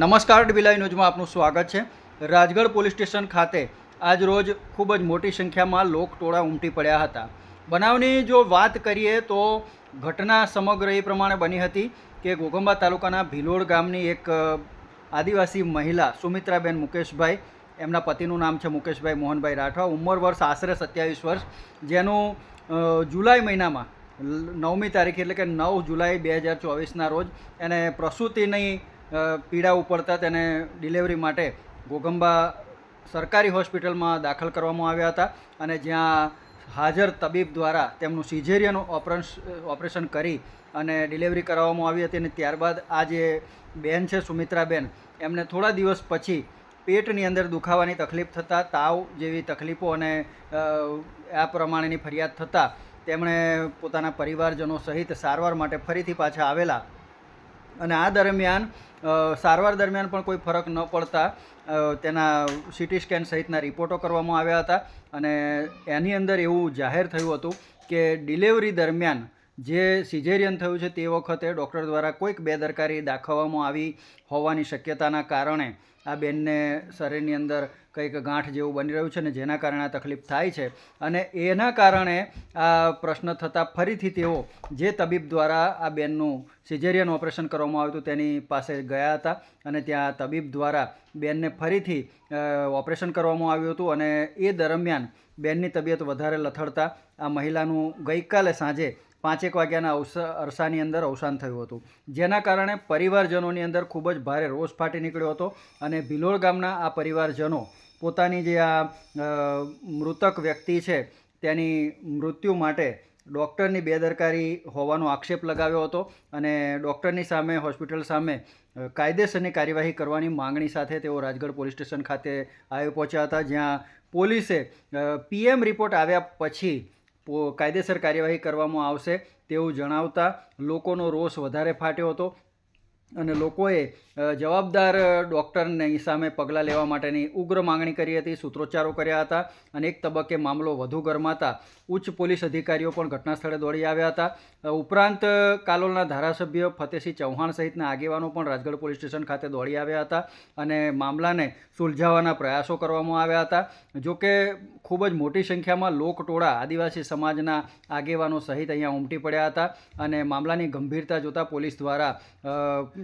નમસ્કાર ડીબીલાઈ ન્યૂઝમાં આપનું સ્વાગત છે. રાજગઢ પોલીસ સ્ટેશન ખાતે આજ રોજ ખૂબ જ મોટી સંખ્યામાં લોકટોળા ઉમટી પડ્યા હતા. બનાવની જો વાત કરીએ તો ઘટના સમગ્ર એ પ્રમાણે બની હતી કે ગોગંબા તાલુકાના ભીલોડ ગામની એક આદિવાસી મહિલા સુમિત્રાબેન મુકેશભાઈ, એમના પતિનું નામ છે મુકેશભાઈ મોહનભાઈ રાઠવા, ઉંમર વર્ષ આશરે સત્યાવીસ વર્ષ, જેનું જુલાઈ મહિનામાં નવમી તારીખ એટલે કે નવ જુલાઈ બે હજાર ચોવીસના રોજ એને પ્રસૂતિની પીડા ઉપડતા તેને ડિલિવરી માટે ઘોઘંબા સરકારી હોસ્પિટલમાં દાખલ કરવામાં આવ્યા હતા અને જ્યાં હાજર તબીબ દ્વારા તેમનું સિઝેરિયન ઓપરેશન કરી અને ડિલિવરી કરાવવામાં આવી હતી અને ત્યારબાદ આ જે બેન છે, સુમિત્રાબેન, એમને થોડા દિવસ પછી પેટની અંદર દુખાવાની તકલીફ થતાં, તાવ જેવી તકલીફો અને આ પ્રમાણેની ફરિયાદ થતાં તેમણે પોતાના પરિવારજનો સહિત સારવાર માટે ફરીથી પાછા આવેલા. અને આ દરમિયાન સારવાર દરમિયાન પણ કોઈ ફરક ન પડતા તેના સીટી સ્કેન સહિતના રિપોર્ટો કરવામાં આવ્યા હતા અને એની અંદર એવું જાહેર થયું હતું કે ડિલિવરી દરમિયાન જે સિઝેરિયન થયું છે તે વખતે ડૉક્ટર દ્વારા કોઈક બેદરકારી દાખવવામાં આવી હોવાની શક્યતાના કારણે આ બેનને શરીરની અંદર કંઈક ગાંઠ જેવું બની રહ્યું છે ને જેના કારણે આ તકલીફ થાય છે. અને એના કારણે આ પ્રશ્ન થતાં ફરીથી તેઓ જે તબીબ દ્વારા આ બેનનું સિઝેરિયન ઓપરેશન કરવામાં આવ્યું હતું તેની પાસે ગયા હતા અને ત્યાં તબીબ દ્વારા બેનને ફરીથી ઓપરેશન કરવામાં આવ્યું હતું અને એ દરમિયાન બેનની તબિયત વધારે લથડતા આ મહિલાનું ગઈકાલે સાંજે પાંચેક વાગ્યાના અવસ, અરસાની અંદર અવસાન થયું હતું. જેના કારણે પરિવારજનોની અંદર ખૂબ જ ભારે રોષ ફાટી નીકળ્યો હતો અને ભિલોળ ગામના આ પરિવારજનો પોતાની જે આ મૃતક વ્યક્તિ છે તેની મૃત્યુ માટે ડૉક્ટરની બેદરકારી હોવાનો આક્ષેપ લગાવ્યો હતો અને ડૉક્ટરની સામે, હોસ્પિટલ સામે કાયદેસરની કાર્યવાહી કરવાની માંગણી સાથે તેઓ રાજગઢ પોલીસ સ્ટેશન ખાતે આવી પહોંચ્યા હતા, જ્યાં પોલીસે પીએમ રિપોર્ટ આવ્યા પછી કાયદેસર કાર્યવાહી કરવામાં આવશે તેવું જણાવતા લોકોનો રોષ વધારે ફાટ્યો હતો. અને લોકોએ જવાબદાર ડૉક્ટરની સામે પગલાં લેવા માટેની ઉગ્ર માંગણી કરી હતી, સૂત્રોચ્ચારો કર્યા હતા અને એક તબક્કે મામલો વધુ ગરમાતા. ઉચ્ચ પોલીસ અધિકારીઓ પણ ઘટના સ્થળે દોડી આવ્યા હતા. ઉપરાંત કાલોલના ધારાસભ્ય ફતેસિંહ ચૌહાણ સહિતના આગેવાનો પણ રાજગઢ પોલીસ સ્ટેશન ખાતે દોડી આવ્યા હતા અને મામલાને સુલઝાવવાના પ્રયાસો કરવામાં આવ્યા હતા. જોકે ખૂબ જ મોટી સંખ્યામાં લોકટોળા આદિવાસી સમાજના આગેવાનો સહિત અહીંયા ઉમટી પડ્યા હતા અને મામલાની ગંભીરતા જોતાં પોલીસ દ્વારા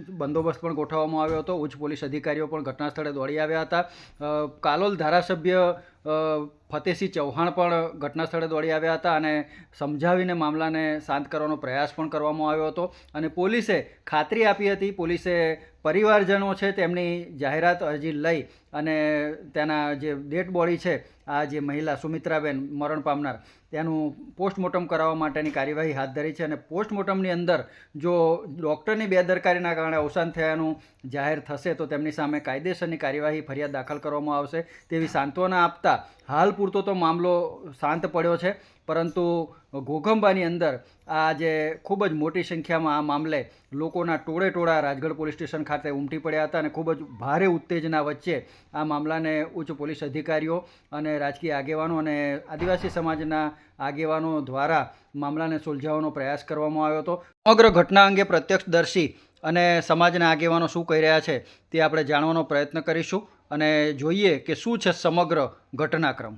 બંદોબસ્ત પણ ગોઠવવામાં આવ્યો હતો. ઉચ્ચ પોલીસ અધિકારીઓ પણ ઘટના સ્થળે દોડી આવ્યા હતા. કાલોલ ધારાસભ્ય અ, ફતેસિંહ ચૌહાણ પણ ઘટના સ્થળે દોડી આવ્યા હતા અને સમજાવીને મામલાને શાંત કરવાનો પ્રયાસ પણ કરવામાં આવ્યો હતો. અને પોલીસે ખાતરી આપી હતી પોલીસે પરિવારજનો છે તેમની જાહેરાત અરજી લઈ અને તેના જે ડેડ બોડી છે આ જે મહિલા સુમિત્રાબેન મરણ પામનાર તેનું પોસ્ટમોર્ટમ કરાવવા માટેની કાર્યવાહી હાથ ધરી છે અને પોસ્ટમોર્ટમની અંદર જો ડૉક્ટરની બેદરકારીના કારણે અવસાન થયાનું જાહેર થશે તો તેમની સામે કાયદેસરની કાર્યવાહી ફરિયાદ દાખલ કરવામાં આવશે. તેવી સાંત્વના આપતા હાલ પૂરતો તો મામલો શાંત પડ્યો છે, પરંતુ ઘોઘંબાની અંદર આ જે ખૂબ જ મોટી સંખ્યામાં આ મામલે લોકોના ટોળે ટોળા રાજગઢ પોલીસ સ્ટેશન ખાતે ઉમટી પડ્યા હતા અને ખૂબ જ ભારે ઉત્તેજના વચ્ચે આ મામલાને ઉચ્ચ પોલીસ અધિકારીઓ અને રાજકીય આગેવાનો અને આદિવાસી સમાજના આગેવાનો દ્વારા મામલાને સુલઝાવવાનો પ્રયાસ કરવામાં આવ્યો હતો. સમગ્ર ઘટના અંગે પ્રત્યક્ષદર્શી અને સમાજના આગેવાનો શું કહી રહ્યા છે તે આપણે જાણવાનો પ્રયત્ન કરીશું. અને જોઈએ કે શું છે સમગ્ર ઘટનાક્રમ.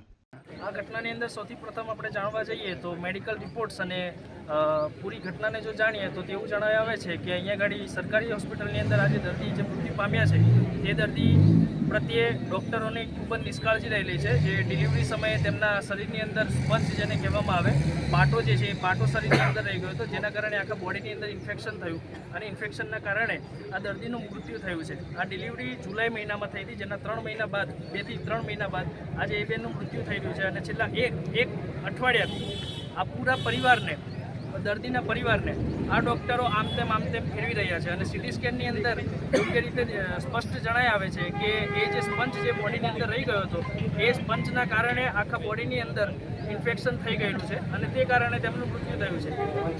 આ ઘટનાની અંદર સૌથી પ્રથમ આપણે જાણવા જઈએ તો મેડિકલ રિપોર્ટ્સ અને પૂરી ઘટનાને જો જાણીએ તો તેવું જણાવી આવે છે કે અહીંયા ગાડી સરકારી હોસ્પિટલની અંદર આજે દર્દી જે મૃત્યુ પામ્યા છે, તે દર્દી પ્રત્યે ડૉક્ટરોની ખૂબ જ નિષ્કાળજી રહેલી છે. જે ડિલિવરી સમયે તેમના શરીરની અંદર સ્પંજ જેને કહેવામાં આવે, પાટો જે છે એ પાટો શરીરની અંદર રહી ગયો હતો, જેના કારણે આખા બોડીની અંદર ઇન્ફેક્શન થયું. અને ઇન્ફેક્શનના કારણે આ દર્દીનું મૃત્યુ થયું છે. આ ડિલિવરી જુલાઈ મહિનામાં થઈ હતી, જેના ત્રણ મહિના બાદ બેથી ત્રણ મહિના બાદ આજે એ બેનનું મૃત્યુ થઈ રહ્યું છે. અને છેલ્લા એક એક અઠવાડિયાથી આ પૂરા પરિવારને દર્દીના પરિવારને આ ડૉક્ટરો આમ તેમ આમ તેમ ફેરવી રહ્યા છે. અને સીટી સ્કેનની અંદર યોગ્ય રીતે સ્પષ્ટ જણાઈ આવે છે કે એ જે સ્પંજ જે બોડીની અંદર રહી ગયો હતો, એ સ્પંજના કારણે આખા બોડીની અંદર ઇન્ફેક્શન થઈ ગયેલું છે અને તે કારણે તેમનું મૃત્યુ થયું છે.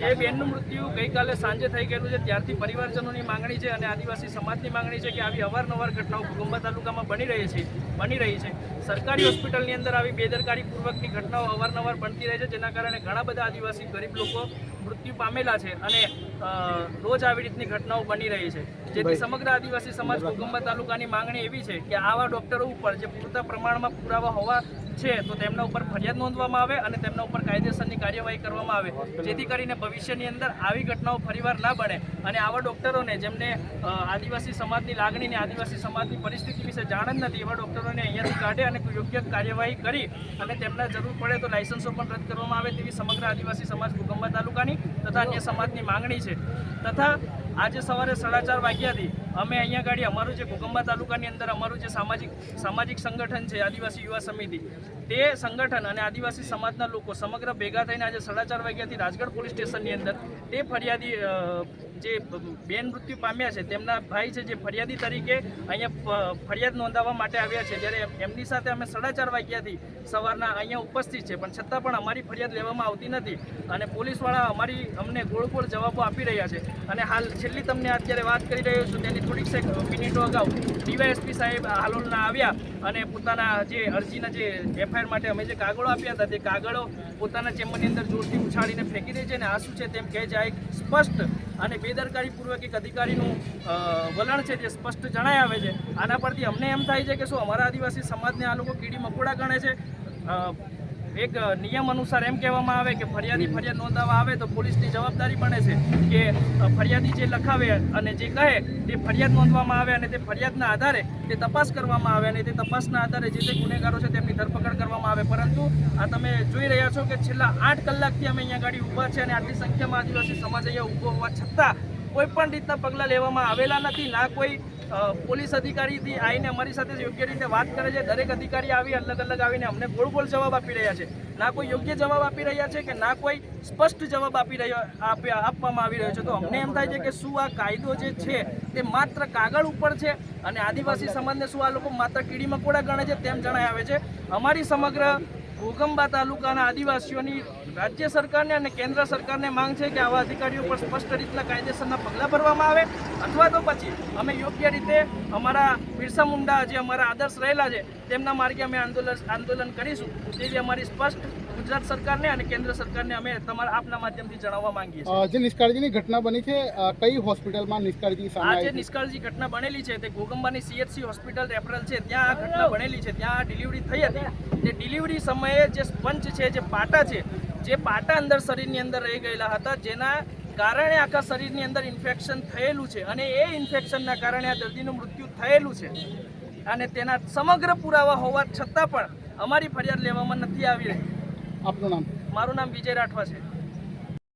જે બેનનું મૃત્યુ ગઈકાલે સાંજે થઈ ગયેલું છે, ત્યારથી પરિવારજનોની માંગણી છે અને આદિવાસી સમાજની માંગણી છે કે આવી અવારનવાર ઘટનાઓ કુટુંબા તાલુકામાં બની રહી છે, બની રહી છે. સરકારી હોસ્પિટલની અંદર આવી બેદરકારીપૂર્વકની ઘટનાઓ અવારનવાર બનતી રહે છે, જેના કારણે ઘણા બધા આદિવાસી ગરીબ લોકો મૃત્યુ પામેલા છે અને રોજ આવી રીતની ઘટનાઓ બની રહી છે. જેથી સમગ્ર આદિવાસી સમાજ ઘોગંબા તાલુકાની માંગણી એવી છે કે આવા ડોક્ટરો ઉપર જે પૂરતા પ્રમાણમાં પુરાવા હોવા છે તો તેમના ઉપર ફરિયાદ નોંધવામાં આવે અને તેમના ઉપર કાયદેસરની કાર્યવાહી કરવામાં આવે. જેથી કરીને ભવિષ્યની અંદર આવી ઘટનાઓ ફરીવાર ના બને અને આવા ડોક્ટરોને જેમને આદિવાસી સમાજની લાગણી ને આદિવાસી સમાજની પરિસ્થિતિ વિશે જાણ જ નથી એવા ડોક્ટરોને અહીંયાથી કાઢે અને યોગ્ય કાર્યવાહી કરી અને તેમના જરૂર પડે તો લાયસન્સો પણ રદ કરવામાં આવે તેવી સમગ્ર આદિવાસી સમાજ કુકંબા તાલુકાની તથા અન્ય સમાજની માંગણી છે. તથા આજે સવારે સાડા ચાર વાગ્યાથી અમે અહીંયા ગાડી, અમારું જે ઘુગંબા તાલુકાની અંદર અમારું જે સામાજિક સામાજિક સંગઠન છે, આદિવાસી યુવા સમિતિ, તે સંગઠન અને આદિવાસી સમાજના લોકો સમગ્ર ભેગા થઈને આજે સાડા ચાર વાગ્યાથી રાજગઢ પોલીસ સ્ટેશનની અંદર તે ફરિયાદી જે બેન મૃત્યુ પામ્યા છે, તેમના ભાઈ છે જે ફરિયાદી તરીકે અહીંયા ફરિયાદ નોંધાવવા માટે આવ્યા છે. જ્યારે એમની સાથે અમે સાડા ચાર વાગ્યાથી સવારના અહીંયા ઉપસ્થિત છે. પણ છતાં પણ અમારી ફરિયાદ લેવામાં આવતી નથી અને પોલીસવાળા અમારી અમને ગોળ ગોળ જવાબો આપી રહ્યા છે. અને હાલ છેલ્લી તમને અત્યારે વાત કરી રહ્યો છું. તેની થોડીક મિનિટો અગાઉ ડીવાયએસપી સાહેબ હાલોલના આવ્યા. અને પોતાના જે અરજીના જે એફઆઈઆર માટે અમે જે કાગળો આપ્યા હતા, તે કાગળો પોતાના ચેમ્બરની અંદર જોરથી ઉછાળીને ફેંકી દે છે અને આ શું છે તેમ કહે છે, આ એક સ્પષ્ટ અને બેદરકારીપૂર્વક એક અધિકારીનું વલણ છે, જે સ્પષ્ટ જણાય આવે છે. આના પરથી અમને એમ થાય છે કે શું અમારા આદિવાસી સમાજને આ લોકો કીડી મકોડા ગણે છે? એક નિયમ અનુસાર એમ કહેવામાં આવે કે ફરિયાદી ફરિયાદ નોંધાવવા આવે તો પોલીસની જવાબદારી બને છે કે ફરિયાદી જે લખાવે અને જે કહે તે ફરિયાદ નોંધવામાં આવે અને તે ફરિયાદના આધારે તે તપાસ કરવામાં આવે અને તે તપાસના આધારે જે તે ગુનેગારો છે તેમની ધરપકડ કરવામાં આવે. પરંતુ આ તમે જોઈ રહ્યા છો કે છેલ્લા આઠ કલાકથી અમે અહીંયા ગાડી ઊભા છે અને આટલી સંખ્યામાં આદિવાસી સમાજ અહીંયા ઊભો હોવા છતાં કોઈ પણ રીતના પગલાં લેવામાં આવેલા નથી. ના કોઈ પોલીસ અધિકારીથી આવીને અમારી સાથે યોગ્ય રીતે વાત કરે છે, દરેક અધિકારી આવી, અલગ અલગ આવીને અમને ગોળ ગોળ જવાબ આપી રહ્યા છે. ના કોઈ યોગ્ય જવાબ આપી રહ્યા છે કે ના કોઈ સ્પષ્ટ જવાબ આપી રહ્યો આપી- આપવામાં આવી રહ્યો છે. તો અમને એમ થાય છે કે શું આ કાયદો જે છે, તે માત્ર કાગળ ઉપર છે અને આદિવાસી સમાજને શું આ લોકો માત્ર કીડી મકોડા ગણે છે તેમ જણાય આવે છે. અમારી સમગ્ર ઘોગંબા તાલુકાના આદિવાસીઓની રાજ્ય સરકારને અને કેન્દ્ર સરકારને માંગ છે કે આવા અધિકારીઓ પર સ્પષ્ટ રીતના કાયદેસરના પગલાં ભરવામાં આવે. અથવા તો પછી અમે યોગ્ય રીતે અમારા બિરસા મુંડા જે અમારા આદર્શ રહેલા છે તેમના માર્ગે અમે આંદોલન આંદોલન કરીશું. તેવી અમારી સ્પષ્ટ ગુજરાત સરકારને અને કેન્દ્ર સરકારને અમે તમારા આપના માધ્યમથી જણાવવા માંગીએ છીએ. જે નિષ્કાળજીની ઘટના બની છે કઈ હોસ્પિટલમાં નિષ્કાળજી આ જે નિષ્કાળજી ઘટના બનેલી છે તે ગોગંબાની સીએચસી હોસ્પિટલ રેફરલ છે. ત્યાં આ ઘટના બનેલી છે. ત્યાં ડિલિવરી થઈ હતી. તે ડિલિવરી સમયે જે સ્પંચ છે જે પાટા છે જે પાટા અંદર શરીરની અંદર રહી ગયેલા હતા જેના કારણે આખા શરીરની અંદર ઇન્ફેક્શન થયેલું છે અને એ ઇન્ફેક્શનના કારણે આ દર્દીનું મૃત્યુ થયેલું છે. અને તેના સમગ્ર પુરાવા હોવા છતાં પણ અમારી ફરિયાદ લેવામાં નથી આવી રહી. આપનું નામ? મારું નામ વિજય રાઠવા છે.